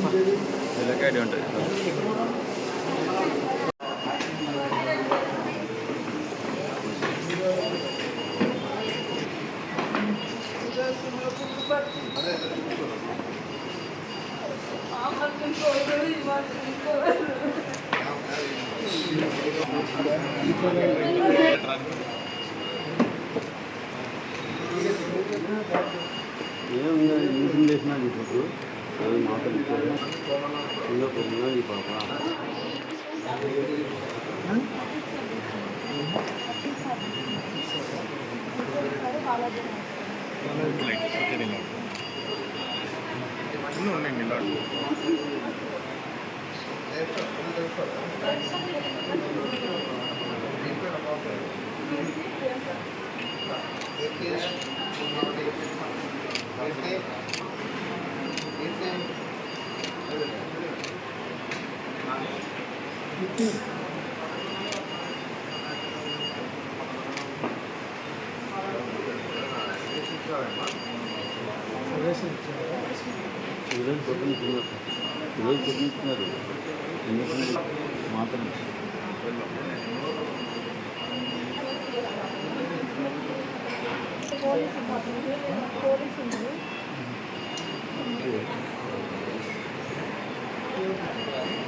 వీళ్ళకి ఉంటుంది ఏముంది మీ వేసినా ఇప్పుడు అది మాత్రం ఇంకా పొందినది పాప ఈరోజు పొద్దున్నారు ఈరోజు పొద్దున్నారు ఎందుకంటే మాత్రం డబ్బులు కనపడు కానీ పాప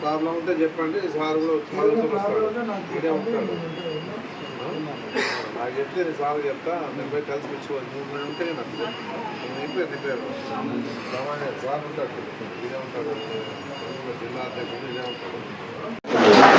ప్రాబ్లం ఉంటే చెప్పండి సార్ కూడా వచ్చి చదువుతూ వస్తాడు ఇదే ఉంటాడు ఆ? నాకు చెప్తే నేను సార్ చెప్తా నేను పోయి కలిసి తెచ్చుకోవాలి మూడు నెలలు ఉంటే నేను వస్తాను నేను నింపే నింపారు సామాన్య సార్ ఉంటాడు. ఇదే ఉంటాడు. జిల్లా అధ్యక్షుడు ఇదే ఉంటాడు.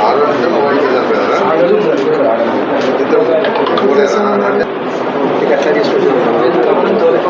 ఆరు అంటే మొబైల్ చనిపోయారా ఇద్దరు పోలేదా అంటే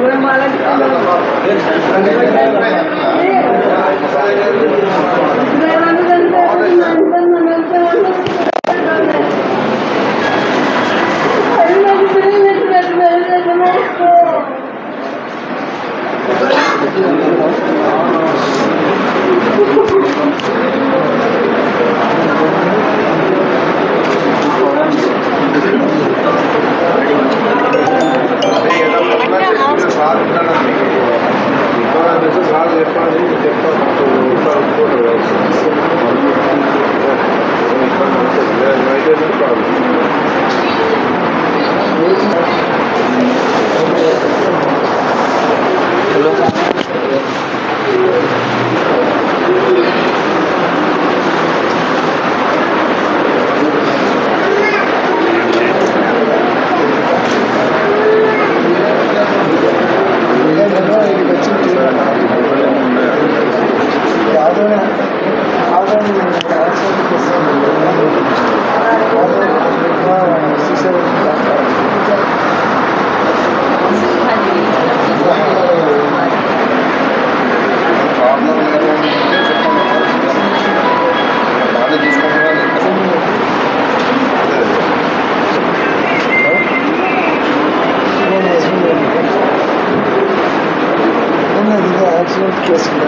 விளம்பரம் Thank you so.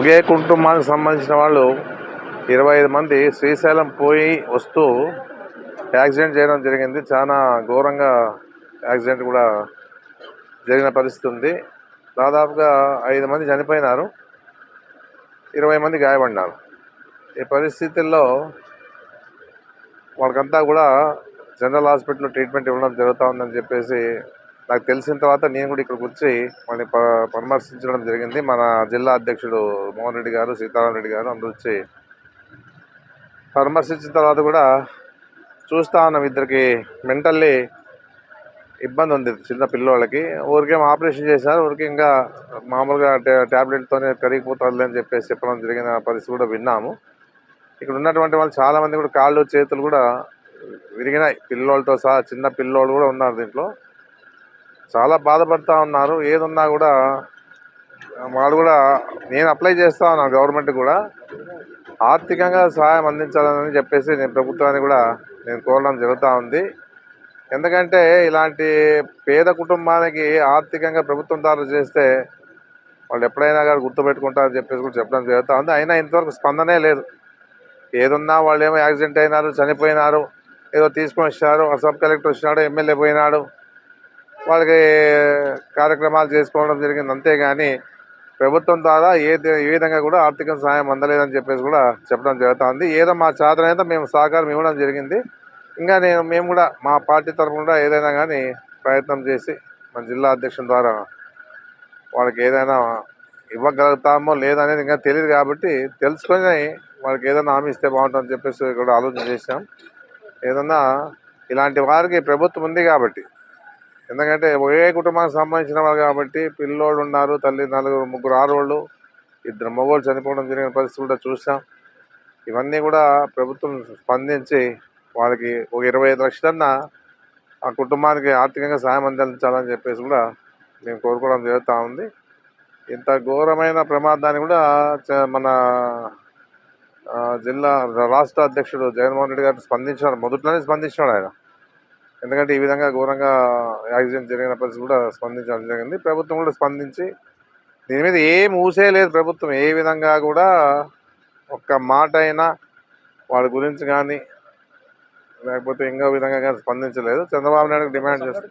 ఒకే కుటుంబానికి సంబంధించిన వాళ్ళు ఇరవై ఐదు మంది శ్రీశైలం పోయి వస్తూ యాక్సిడెంట్ చేయడం జరిగింది. చాలా ఘోరంగా యాక్సిడెంట్ కూడా జరిగిన పరిస్థితి ఉంది. దాదాపుగా ఐదు మంది చనిపోయినారు. ఇరవై మంది గాయపడినారు ఈ పరిస్థితుల్లో వాళ్ళకంతా కూడా జనరల్ హాస్పిటల్లో ట్రీట్మెంట్ ఇవ్వడం జరుగుతూ ఉందని చెప్పేసి నాకు తెలిసిన తర్వాత నేను కూడా ఇక్కడికి వచ్చి వాళ్ళని ప- పరామర్శించడం జరిగింది. మన జిల్లా అధ్యక్షుడు మోహన్ రెడ్డి గారు సీతారాం రెడ్డి గారు అందరూ వచ్చి పరామర్శించిన తర్వాత కూడా చూస్తా ఉన్నాం ఇద్దరికి మెంటల్లీ ఇబ్బంది ఉంది చిన్న పిల్లోళ్ళకి. ఊరికేం ఆపరేషన్ చేశారు ఊరికి ఇంకా మామూలుగా ట్యాబ్లెట్తోనే కరిగిపోతుంది అని చెప్పేసి చెప్పడం జరిగిన పరిస్థితి కూడా విన్నాము. ఇక్కడ ఉన్నటువంటి వాళ్ళు చాలామంది కూడా కాళ్ళు చేతులు కూడా విరిగినాయి. పిల్లోళ్ళతో సహా చిన్న పిల్లోళ్ళు కూడా ఉన్నారు దీంట్లో. చాలా బాధపడతా ఉన్నారు. ఏదున్నా కూడా వాళ్ళు కూడా నేను అప్లై చేస్తా ఉన్నాను గవర్నమెంట్ కూడా. ఆర్థికంగా సహాయం అందించాలని చెప్పేసి నేను ప్రభుత్వాన్ని కూడా నేను కోరడం జరుగుతూ ఉంది. ఎందుకంటే ఇలాంటి పేద కుటుంబానికి ఆర్థికంగా ప్రభుత్వం దారులు చేస్తే వాళ్ళు ఎప్పుడైనా కానీ గుర్తుపెట్టుకుంటారని చెప్పేసి కూడా చెప్పడం జరుగుతూ ఉంది. అయినా ఇంతవరకు స్పందనే లేదు. ఏదున్నా వాళ్ళు ఏమో యాక్సిడెంట్ అయినారు చనిపోయినారు ఏదో తీసుకొని వచ్చారు సబ్ కలెక్టర్ వచ్చినాడు ఎమ్మెల్యే పోయినాడు. వాళ్ళకి కార్యక్రమాలు చేసుకోవడం జరిగింది. అంతేగాని ప్రభుత్వం ద్వారా ఏ ఏ విధంగా కూడా ఆర్థిక సహాయం అందలేదని చెప్పేసి కూడా చెప్పడం జరుగుతుంది. ఏదో మా చేతనైతే మేము సహకారం ఇవ్వడం జరిగింది. ఇంకా నేను మేము కూడా మా పార్టీ తరఫున కూడా ఏదైనా కానీ ప్రయత్నం చేసి మన జిల్లా అధ్యక్షుల ద్వారా వాళ్ళకి ఏదైనా ఇవ్వగలుగుతామో లేదనేది ఇంకా తెలియదు కాబట్టి తెలుసుకొని వాళ్ళకి ఏదైనా హామీ ఇస్తే బాగుంటుందని చెప్పేసి కూడా ఆలోచన చేశాం. ఏదన్నా ఇలాంటి వారికి ప్రభుత్వం ఉంది కాబట్టి ఎందుకంటే ఒకే కుటుంబానికి సంబంధించిన వాళ్ళు కాబట్టి పిల్లోళ్ళు ఉన్నారు తల్లి నలుగురు ముగ్గురు ఆరోళ్ళు ఇద్దరు మగవాళ్ళు చనిపోవడం జరిగిన పరిస్థితి కూడా చూసాం. ఇవన్నీ కూడా ప్రభుత్వం స్పందించి వాళ్ళకి ఒక ఇరవై ఐదు లక్షలన్నా ఆ కుటుంబానికి ఆర్థికంగా సాయం అందించాలని చెప్పేసి కూడా మేము కోరుకోవడం జరుగుతూ ఉంది. ఇంత ఘోరమైన ప్రమాదాన్ని కూడా మన జిల్లా రాష్ట్ర అధ్యక్షుడు జగన్మోహన్ రెడ్డి గారు స్పందించినారు. మొదట్లోనే స్పందించినాడు ఆయన. ఎందుకంటే ఈ విధంగా ఘోరంగా యాక్సిడెంట్ జరిగిన పరిస్థితి కూడా స్పందించడం జరిగింది. ప్రభుత్వం కూడా స్పందించి దీని మీద ఏం ఊసే లేదు ప్రభుత్వం. ఏ విధంగా కూడా ఒక్క మాట అయినా వాళ్ళ గురించి కానీ లేకపోతే ఇంకో విధంగా కానీ స్పందించలేదు. చంద్రబాబు నాయుడు డిమాండ్ చేస్తారు.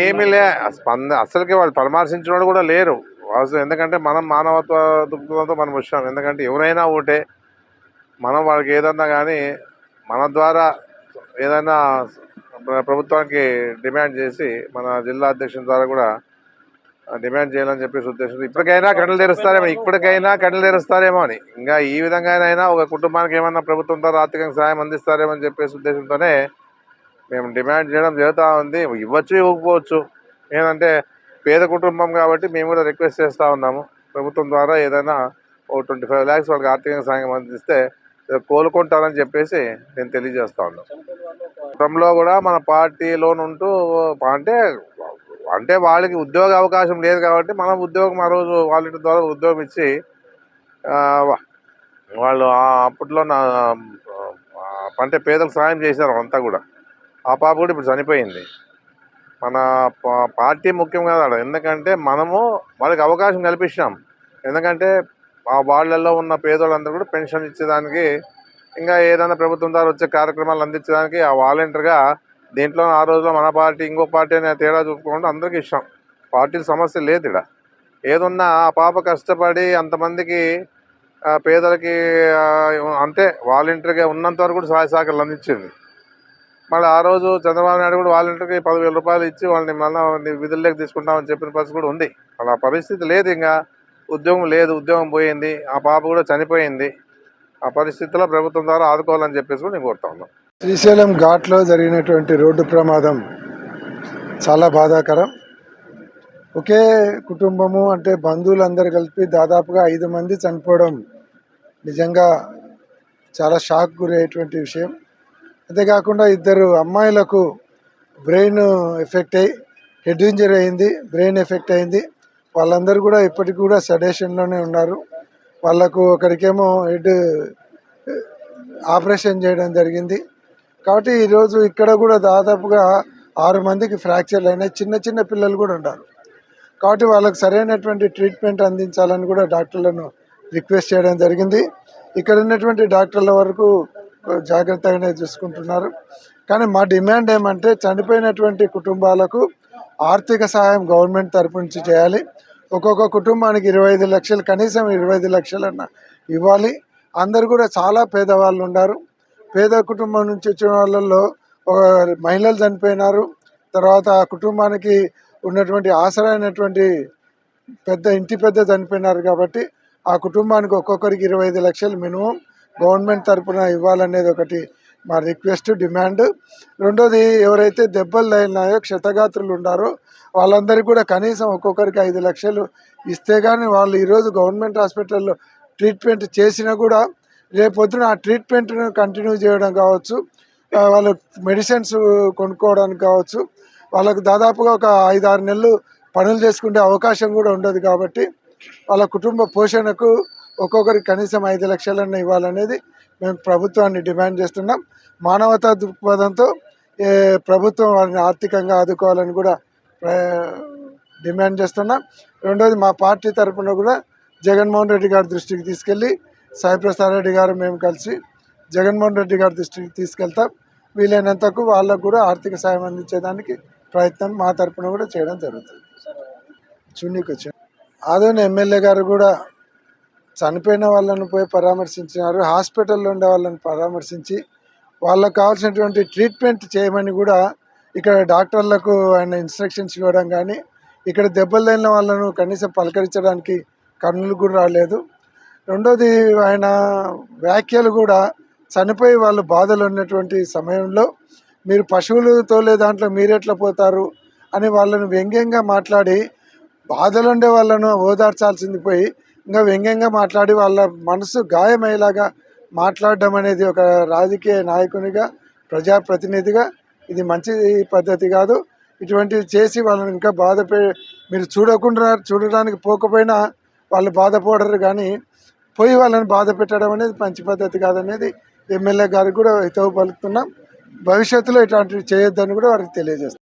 ఏమీ లే స్పంద అసలుకి వాళ్ళు పరామర్శించిన కూడా లేరు. వాస్తవం ఎందుకంటే మనం మానవత్వ దృక్పథంతో మనం వచ్చాం. ఎందుకంటే ఎవరైనా ఒకటే మనం వాళ్ళకి ఏదన్నా కానీ మన ద్వారా ఏదైనా ప్రభుత్వానికి డిమాండ్ చేసి మన జిల్లా అధ్యక్షుని ద్వారా కూడా డిమాండ్ చేయాలని చెప్పేసి ఉద్దేశం ఇప్పటికైనా కళ్ళు తెరుస్తారేమో ఇప్పటికైనా కళ్ళు తెరుస్తారేమో అని. ఇంకా ఈ విధంగానైనా ఒక కుటుంబానికి ఏమన్నా ప్రభుత్వం ద్వారా ఆర్థికంగా సాయం అందిస్తారేమో అని చెప్పేసి ఉద్దేశంతోనే మేము డిమాండ్ చేయడం జరుగుతూ ఉంది. ఇవ్వచ్చు ఇవ్వకపోవచ్చు. ఏంటంటే పేద కుటుంబం కాబట్టి మేము కూడా రిక్వెస్ట్ చేస్తూ ఉన్నాము. ప్రభుత్వం ద్వారా ఏదైనా ఓ ట్వంటీ ఫైవ్ ల్యాక్స్ వాళ్ళకి ఆర్థికంగా సాయం అందిస్తే కోలుకుంటారని చెప్పేసి నేను తెలియజేస్తా ఉన్నాను గతంలో కూడా మన పార్టీలో ఉంటూ అంటే అంటే వాళ్ళకి ఉద్యోగ అవకాశం లేదు కాబట్టి మనం ఉద్యోగం ఆ రోజు వాళ్ళ ద్వారా ఉద్యోగం ఇచ్చి వాళ్ళు అప్పట్లో నా అంటే పేదలకు సాయం చేశారు అంతా కూడా. ఆ పాప కూడా ఇప్పుడు చనిపోయింది. మన పార్టీ ముఖ్యం కాదు ఎందుకంటే మనము వాళ్ళకి అవకాశం కల్పించాం ఎందుకంటే ఆ వాళ్ళల్లో ఉన్న పేదోళ్ళందరూ కూడా పెన్షన్ ఇచ్చేదానికి ఇంకా ఏదైనా ప్రభుత్వం ద్వారా వచ్చే కార్యక్రమాలు అందించడానికి ఆ వాలంటీర్గా దీంట్లో ఆ రోజులో మన పార్టీ ఇంకో పార్టీ అనే తేడా చూపుకుంటే అందరికీ ఇష్టం. పార్టీ సమస్య లేదు ఇక్కడ ఏదున్నా ఆ పాప కష్టపడి అంతమందికి పేదలకి అంతే వాలంటీర్గా ఉన్నంత వరకు కూడా సహాయ సహకారాలు అందించింది. మళ్ళీ ఆ రోజు చంద్రబాబు నాయుడు కూడా వాలంటీర్కి పదివేల రూపాయలు ఇచ్చి వాళ్ళని మళ్ళీ విధుల్లోకి తీసుకుంటామని చెప్పిన పరిస్థితి కూడా ఉంది. అలా పరిస్థితి లేదు ఇంకా. ఉద్యోగం లేదు ఉద్యోగం పోయింది ఆ పాప కూడా చనిపోయింది. ఆ పరిస్థితుల్లో ప్రభుత్వం ద్వారా ఆదుకోవాలని చెప్పేసి కూడా నేను కోరుతా ఉన్నాను. శ్రీశైలం ఘాట్లో జరిగినటువంటి రోడ్డు ప్రమాదం చాలా బాధాకరం. ఒకే కుటుంబము అంటే బంధువులందరూ కలిపి దాదాపుగా ఐదు మంది చనిపోవడం నిజంగా చాలా షాక్ గురయ్యేటువంటి విషయం. అంతేకాకుండా ఇద్దరు అమ్మాయిలకు బ్రెయిన్ ఎఫెక్ట్ అయ్యి హెడ్ ఇంజరీ అయింది బ్రెయిన్ ఎఫెక్ట్ అయింది. వాళ్ళందరూ కూడా ఇప్పటికి కూడా సడేషన్లోనే ఉన్నారు. వాళ్ళకు ఒకరికేమో హెడ్ ఆపరేషన్ చేయడం జరిగింది. కాబట్టి ఈరోజు ఇక్కడ కూడా దాదాపుగా ఆరు మందికి ఫ్రాక్చర్లు అయినాయి. చిన్న చిన్న పిల్లలు కూడా ఉన్నారు. కాబట్టి వాళ్ళకు సరైనటువంటి ట్రీట్మెంట్ అందించాలని కూడా డాక్టర్లను రిక్వెస్ట్ చేయడం జరిగింది. ఇక్కడ ఉన్నటువంటి డాక్టర్ల వరకు జాగ్రత్తగానే చూసుకుంటున్నారు. కానీ మా డిమాండ్ ఏమంటే చనిపోయినటువంటి కుటుంబాలకు ఆర్థిక సహాయం గవర్నమెంట్ తరపు నుంచి చేయాలి. ఒక్కొక్క కుటుంబానికి ఇరవై ఐదు లక్షలు కనీసం ఇరవై ఐదు లక్షలన్న ఇవ్వాలి. అందరు కూడా చాలా పేదవాళ్ళు ఉన్నారు. పేద కుటుంబం నుంచి వచ్చిన వాళ్ళల్లో ఒక మహిళలు చనిపోయినారు. తర్వాత ఆ కుటుంబానికి ఉన్నటువంటి ఆసరైనటువంటి పెద్ద ఇంటి పెద్ద చనిపోయినారు కాబట్టి ఆ కుటుంబానికి ఒక్కొక్కరికి ఇరవై ఐదు లక్షలు మినిమం గవర్నమెంట్ తరపున ఇవ్వాలనేది ఒకటి మా రిక్వెస్ట్ డిమాండ్. రెండోది ఎవరైతే దెబ్బలు తగిలినాయో క్షతగాత్రులు ఉన్నారో వాళ్ళందరికీ కూడా కనీసం ఒక్కొక్కరికి ఐదు లక్షలు ఇస్తే కానీ వాళ్ళు ఈరోజు గవర్నమెంట్ హాస్పిటల్లో ట్రీట్మెంట్ చేసినా కూడా రేపొద్దున ఆ ట్రీట్మెంట్ను కంటిన్యూ చేయడం కావచ్చు వాళ్ళు మెడిసిన్స్ కొనుక్కోవడానికి కావచ్చు వాళ్ళకు దాదాపుగా ఒక ఐదు ఆరు నెలలు పనులు చేసుకునే అవకాశం కూడా ఉండదు కాబట్టి వాళ్ళ కుటుంబ పోషణకు ఒక్కొక్కరికి కనీసం ఐదు లక్షలన్న ఇవ్వాలనేది మేము ప్రభుత్వాన్ని డిమాండ్ చేస్తున్నాం. మానవతా దృక్పథంతో ఏ ప్రభుత్వం వారిని ఆర్థికంగా ఆదుకోవాలని కూడా ప్ర- డిమాండ్ చేస్తున్నాం. రెండోది మా పార్టీ తరఫున కూడా జగన్మోహన్ రెడ్డి గారి దృష్టికి తీసుకెళ్ళి సాయిప్రసాద్ రెడ్డి గారు మేము కలిసి జగన్మోహన్ రెడ్డి గారి దృష్టికి తీసుకెళ్తాం. వీలైనంతకు వాళ్ళకు కూడా ఆర్థిక సాయం అందించేదానికి ప్రయత్నం మా తరఫున కూడా చేయడం జరుగుతుంది. చున్నీకి వచ్చాం ఆదోని ఎమ్మెల్యే గారు కూడా చనిపోయిన వాళ్ళను పోయి పరామర్శించినారు హాస్పిటల్లో ఉండే వాళ్ళని పరామర్శించి వాళ్ళకు కావాల్సినటువంటి ట్రీట్మెంట్ చేయమని కూడా ఇక్కడ డాక్టర్లకు ఆయన ఇన్స్ట్రక్షన్స్ ఇవ్వడం కానీ ఇక్కడ దెబ్బలు తగిలిన వాళ్ళను కనీసం పలకరించడానికి కన్నులు కూడా రాలేదు. రెండోది ఆయన వ్యాఖ్యలు కూడా చనిపోయి వాళ్ళు బాధలు ఉన్నటువంటి సమయంలో మీరు పశువులు తోలే దాంట్లో మీరెట్లా పోతారు అని వాళ్ళను వ్యంగ్యంగా మాట్లాడి బాధలు ఉండే వాళ్ళను ఓదార్చాల్సింది పోయి ఇంకా వ్యంగ్యంగా మాట్లాడి వాళ్ళ మనసు గాయమయ్యేలాగా మాట్లాడడం అనేది ఒక రాజకీయ నాయకునిగా ప్రజాప్రతినిధిగా ఇది మంచి పద్ధతి కాదు. ఇటువంటివి చేసి వాళ్ళని ఇంకా బాధ మీరు చూడకుండా చూడడానికి పోకపోయినా వాళ్ళు బాధపడరు కానీ పోయి వాళ్ళని బాధ పెట్టడం అనేది మంచి పద్ధతి కాదనేది ఎమ్మెల్యే గారికి కూడా హితవు పలుకుతున్నాం. భవిష్యత్తులో ఇట్లాంటివి చేయొద్దని కూడా వారికి తెలియజేస్తాం